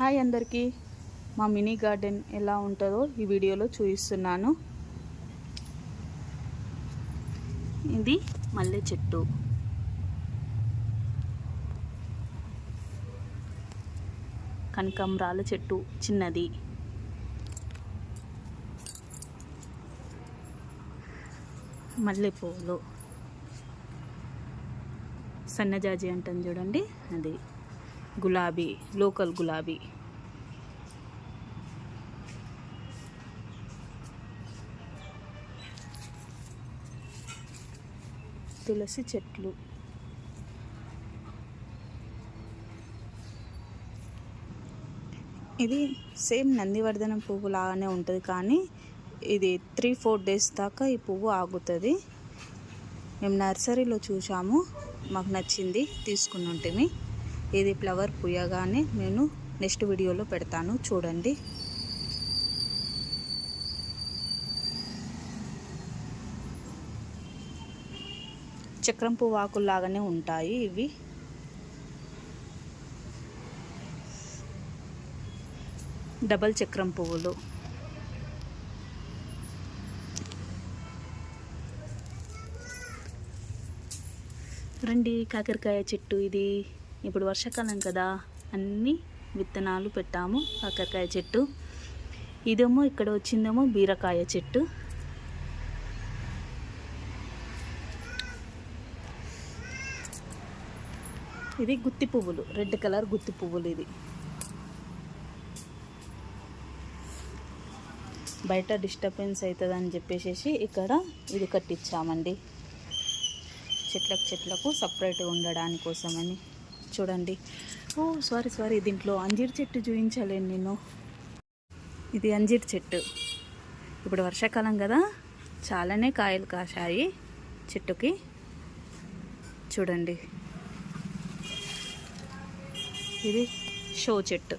Hi అందరికీ. మా mini garden ఎలా ఉంటుందో ఈ వీడియోలో చూపిస్తున్నాను. ఇది మల్లె చెట్టు. కనకాంబరాల చెట్టు చిన్నది. మల్లెపూలు. సన్నజాజి అంటాను చూడండి అది. గులాబీ లోకల్ గులాబీ. తులసి చెట్లు. ఇది సేమ్ నందివర్ధనం పువ్వు లాగానే ఉంటుంది కానీ ఇది త్రీ ఫోర్ డేస్ దాకా ఈ పువ్వు ఆగుతుంది. మేము నర్సరీలో చూసాము మాకు నచ్చింది తీసుకుని ఉంటుంది ఇది ఫ్లవర్ పూయగానే నేను నెక్స్ట్ వీడియోలో పెడతాను. చూడండి. చక్రం పువ్వు ఆకుల్లాగానే ఉంటాయి ఇవి. డబల్ చక్రం పువ్వులు. రండి కాకరకాయ చెట్టు ఇది. ఇప్పుడు వర్షాకాలం కదా అన్ని విత్తనాలు పెట్టాము కాకరకాయ చెట్టు. ఇదేమో ఇక్కడ వచ్చిందేమో బీరకాయ చెట్టు. ఇది గుత్తి పువ్వులు రెడ్ కలర్ గుత్తి పువ్వులు ఇది. బయట డిస్టర్బెన్స్ అవుతుందని చెప్పేసి ఇక్కడ ఇది కట్టించామండి. చెట్లకు చెట్లకు సపరేట్గా ఉండడాని కోసమని చూడండి. ఓ సారీ సారీ దీంట్లో అంజీర్ చెట్టు చూపించలేను నేను. ఇది అంజీర్ చెట్టు. ఇప్పుడు వర్షాకాలం కదా చాలానే కాయలు కాశాయి చెట్టుకి. చూడండి. ఇది షో చెట్టు.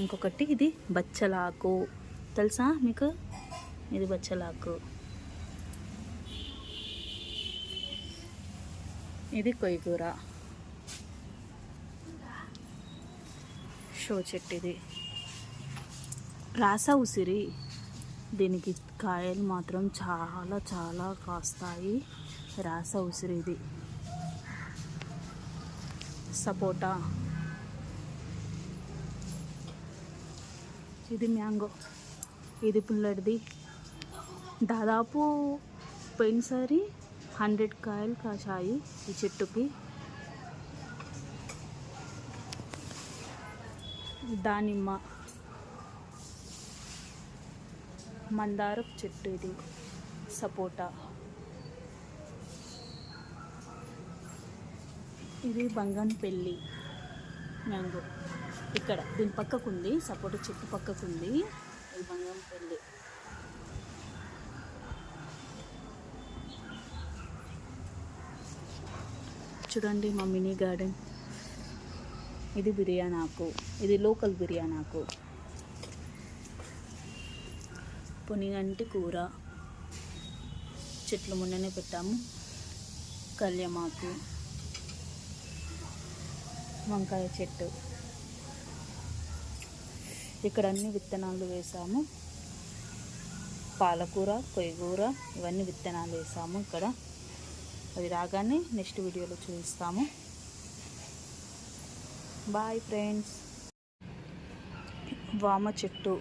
ఇంకొకటి ఇది బచ్చలాకు. తెలుసా మీకు? ఇది బచ్చలాకు. ఇది కొయ్యకూర. షో చెట్టు ఇది రాస ఉసిరి. దీనికి కాయలు మాత్రం చాలా చాలా కాస్తాయి. రాస ఉసిరి ఇది సపోటా. ఇది మ్యాంగో. ఇది పుల్లడిది. దాదాపు పోయినసారి హండ్రెడ్ కాయలు కాశాయి ఈ చెట్టుకి. దానిమ్మ. మందారపు చెట్టు ఇది. సపోటా. ఇది బంగన్పల్లి మ్యాంగో. ఇక్కడ దీని పక్కకు ఉంది సపోటా చెట్టు పక్కకు ఉంది ఇది బంగంపల్లి చూడండి మా మినీ గార్డెన్. ఇది బిర్యానాకు ఇది లోకల్ బిర్యానాకు పొనిగంటి కూర. చెట్లు మొన్ననే పెట్టాము. కళ్యమాకు. వంకాయ చెట్టు. ఇక్కడ అన్ని విత్తనాలు వేసాము. పాలకూర కొయ్యకూర ఇవన్నీ విత్తనాలు వేసాము ఇక్కడ. అది రాగానే నెక్స్ట్ వీడియోలో చూపిస్తాము. బాయ్ ఫ్రెండ్స్ వామ చెట్టు.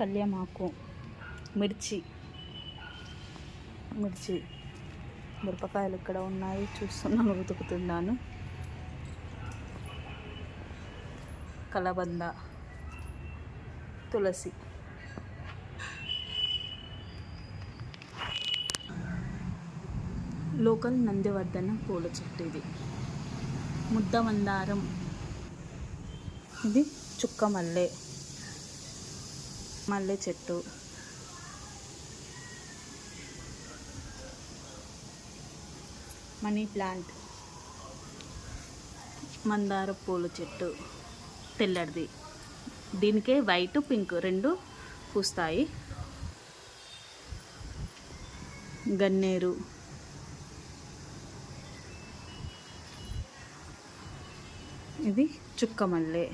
కళ్యామాకు. మిర్చి. మిర్చి. మిరపకాయలు ఇక్కడ ఉన్నాయి. చూస్తున్నాను వెతుకుతున్నాను కలబంద. తులసి. లోకల్ నందివర్ధన పూల చెట్టు ఇది. ముద్ద మందారం ఇది చుక్క మల్లె. మల్లె చెట్టు. Money plant. మందార పూల చెట్టు. తెల్లడిది దీనికే వైట్ పింక్ రెండు పూస్తాయి. గన్నేరు. ఇది చుక్క మల్లె.